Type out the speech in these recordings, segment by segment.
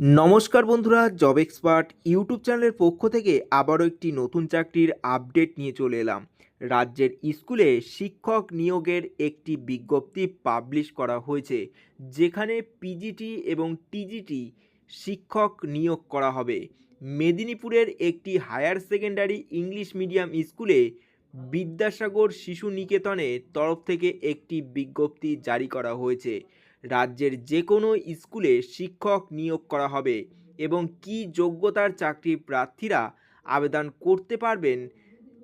নমস্কার বন্ধুরা job expert YouTube চ্যানেলের পক্ষ থেকে আবারও একটি নতুন চাকরির আপডেট নিয়ে চলে এলাম। রাজ্যের স্কুলে শিক্ষক নিয়োগের একটি বিজ্ঞপ্তি পাবলিশ করা হয়েছে, যেখানে পিজিটি এবং টিজিটি শিক্ষক নিয়োগ করা হবে। মেদিনীপুরের একটি হায়ার সেকেন্ডারি ইংলিশ মিডিয়াম স্কুলে বিদ্যাসাগর শিশু নিকেতনের তরফ থেকে একটি বিজ্ঞপ্তি জারি করা হয়েছে। রাজ্যের যে কোনো স্কুলে শিক্ষক নিয়োগ করা হবে এবং কি যোগ্যতার চাকরি প্রার্থীরা আবেদন করতে পারবেন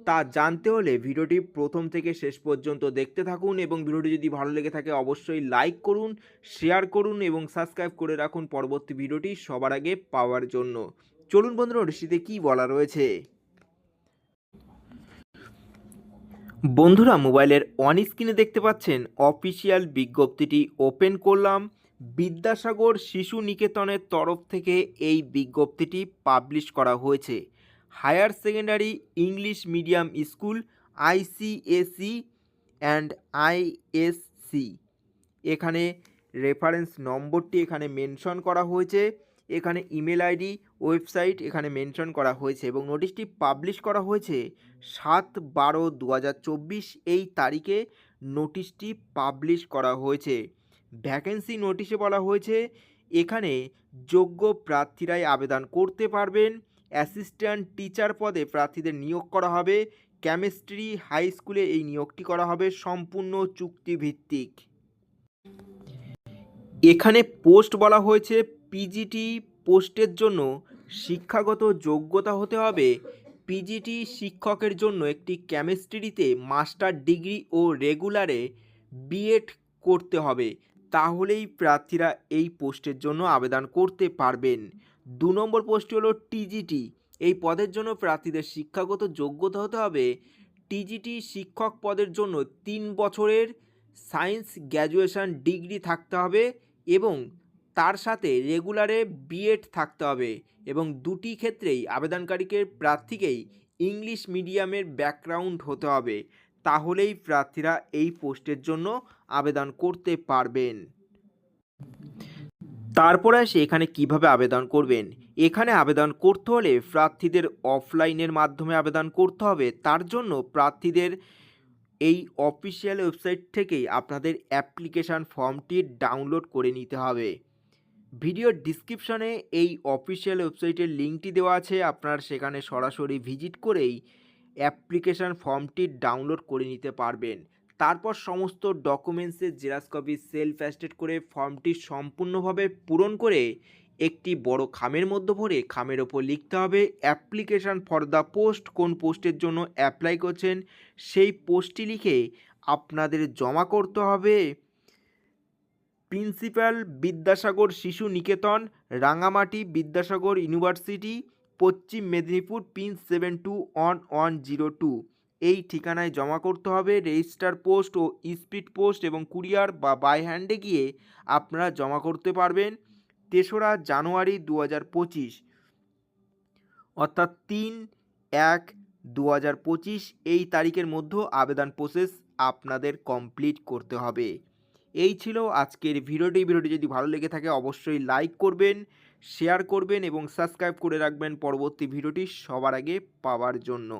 তা জানতে হলে ভিডিওটি প্রথম থেকে শেষ পর্যন্ত দেখতে থাকুন এবং ভিডিওটি যদি ভালো লেগে থাকে অবশ্যই লাইক করুন, শেয়ার করুন এবং সাবস্ক্রাইব করে রাখুন পরবর্তী ভিডিওটি সবার আগে পাওয়ার জন্য। চলুন বন্ধুরা নোটিশটিতে কী বলা রয়েছে? বন্ধুরা, মোবাইলের অন স্ক্রিনে দেখতে পাচ্ছেন অফিসিয়াল বিজ্ঞপ্তিটি ওপেন করলাম। বিদ্যাসাগর শিশু নিকেতনের তরফ থেকে এই বিজ্ঞপ্তিটি পাবলিশ করা হয়েছে। Higher secondary English medium school ICSE and ISC এখানে রেফারেন্স নম্বরটি এখানে মেনশন করা হয়েছে। এখানে ইমেল আইডি, ওয়েবসাইট এখানে মেনশন করা হয়েছে এবং নোটিশটি পাবলিশ করা হয়েছে সাত বারো দু এই তারিখে নোটিশটি পাবলিশ করা হয়েছে। ভ্যাকেন্সি নোটিশে বলা হয়েছে, এখানে যোগ্য প্রার্থীরাই আবেদন করতে পারবেন, অ্যাসিস্ট্যান্ট টিচার পদে প্রার্থীদের নিয়োগ করা হবে, কেমিস্ট্রি হাই স্কুলে এই নিয়োগটি করা হবে সম্পূর্ণ চুক্তিভিত্তিক। এখানে পোস্ট বলা হয়েছে পিজিটি পোস্টের জন্য শিক্ষাগত যোগ্যতা হতে হবে। পিজিটি শিক্ষকের জন্য একটি কেমিস্ট্রিতে মাস্টার ডিগ্রি ও রেগুলারে বিএড করতে হবে। তাহলেই প্রার্থীরা এই পোস্টের জন্য আবেদন করতে পারবেন। দু নম্বর পোস্টটি হলো টিজিটি এই পদের জন্য প্রার্থীদের শিক্ষাগত যোগ্যতা হতে হবে। টিজিটি শিক্ষক পদের জন্য তিন বছরের সায়েন্স গ্র্যাজুয়েশন ডিগ্রি থাকতে হবে এবং তার সাথে রেগুলারে বিএড থাকতে হবে এবং দুটি ক্ষেত্রেই আবেদনকারীকে প্রার্থীকেই ইংলিশ মিডিয়ামের ব্যাকগ্রাউন্ড হতে হবে। তাহলেই প্রার্থীরা এই পোস্টের জন্য আবেদন করতে পারবেন। তারপরে আসে এখানে কীভাবে আবেদন করবেন। এখানে আবেদন করতে হলে প্রার্থীদের অফলাইনের মাধ্যমে আবেদন করতে হবে। তার জন্য প্রার্থীদের এই অফিসিয়াল ওয়েবসাইট থেকেই আপনাদের অ্যাপ্লিকেশান ফর্মটি ডাউনলোড করে নিতে হবে। ভিডিওর ডিসক্রিপশনে এই অফিসিয়াল ওয়েবসাইটের লিঙ্কটি দেওয়া আছে, আপনার সেখানে সরাসরি ভিজিট করেই অ্যাপ্লিকেশান ফর্মটি ডাউনলোড করে নিতে পারবেন। তারপর সমস্ত ডকুমেন্টসের জেরাক্স কপি সেলফ অ্যাস্টেট করে ফর্মটি সম্পূর্ণভাবে পূরণ করে একটি বড় খামের মধ্যে ভরে খামের ওপর লিখতে হবে, অ্যাপ্লিকেশান ফর দ্য পোস্ট কোন পোস্টের জন্য অ্যাপ্লাই করছেন, সেই পোস্টটি লিখে আপনাদের জমা করতে হবে। প্রিন্সিপাল বিদ্যাসাগর শিশু নিকেতন, রাঙামাটি বিদ্যাসাগর ইউনিভার্সিটি, পশ্চিম Medinipur pin seven two one one zero two. এই ঠিকানায় জমা করতে হবে রেজিস্টার পোস্ট ও স্পিড পোস্ট এবং কুরিয়ার বা বাই হ্যান্ডে গিয়ে আপনারা জমা করতে পারবেন তেসরা জানুয়ারি দু হাজার পঁচিশ। অর্থাৎ তিন এক দু হাজার পঁচিশ, এই তারিখের মধ্যে আবেদন প্রসেস আপনাদের কমপ্লিট করতে হবে। এই ছিল আজকের ভিডিওটি। ভিডিওটি যদি ভালো লেগে থাকে, অবশ্যই লাইক করবেন শেয়ার করবেন এবং সাবস্ক্রাইব করে রাখবেন পরবর্তী ভিডিওটি সবার আগে পাওয়ার জন্য।